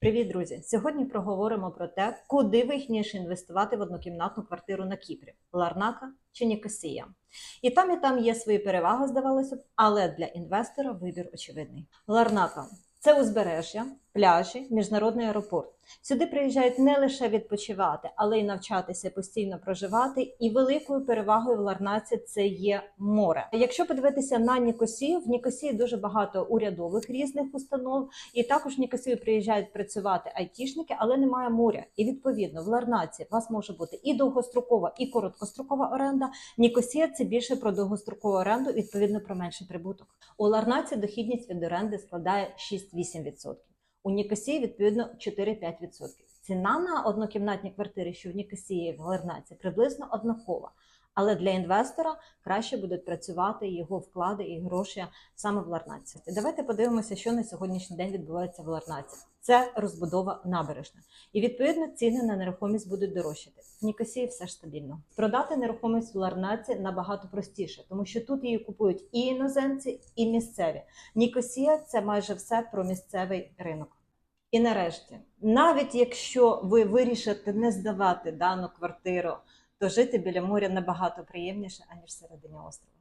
Привіт, друзі! Сьогодні проговоримо про те, куди вигідніше інвестувати в однокімнатну квартиру на Кіпрі Ларнака чи Нікосія. І там, і там є свої переваги, здавалося б, але для інвестора вибір очевидний. Ларнака це узбережжя, пляжі, міжнародний аеропорт. Сюди приїжджають не лише відпочивати, але й навчатися постійно проживати. І великою перевагою в Ларнаці це є море. Якщо подивитися на Нікосію, в Нікосії дуже багато урядових різних установ, і також в Нікосію приїжджають працювати айтішники, але немає моря. І відповідно в Ларнаці у вас може бути і довгострокова, і короткострокова оренда. Нікосія це більше про довгострокову оренду, відповідно про менший прибуток. У Ларнаці дохідність від оренди складає 6-8%. У Нікосії відповідно 4-5%. Ціна на однокімнатні квартири, що в Нікосії в Ларнаці, приблизно однакова. Але для інвестора краще будуть працювати його вклади і гроші саме в Ларнаці. Давайте подивимося, що на сьогоднішній день відбувається в Ларнаці. Це розбудова набережна. І відповідно ціни на нерухомість будуть дорожчати. В Нікосії все ж стабільно. Продати нерухомість в Ларнаці набагато простіше, тому що тут її купують і іноземці, і місцеві. Нікосія це майже все про місцевий ринок. І нарешті, навіть якщо ви вирішите не здавати дану квартиру, то жити біля моря набагато приємніше, аніж всередині острова.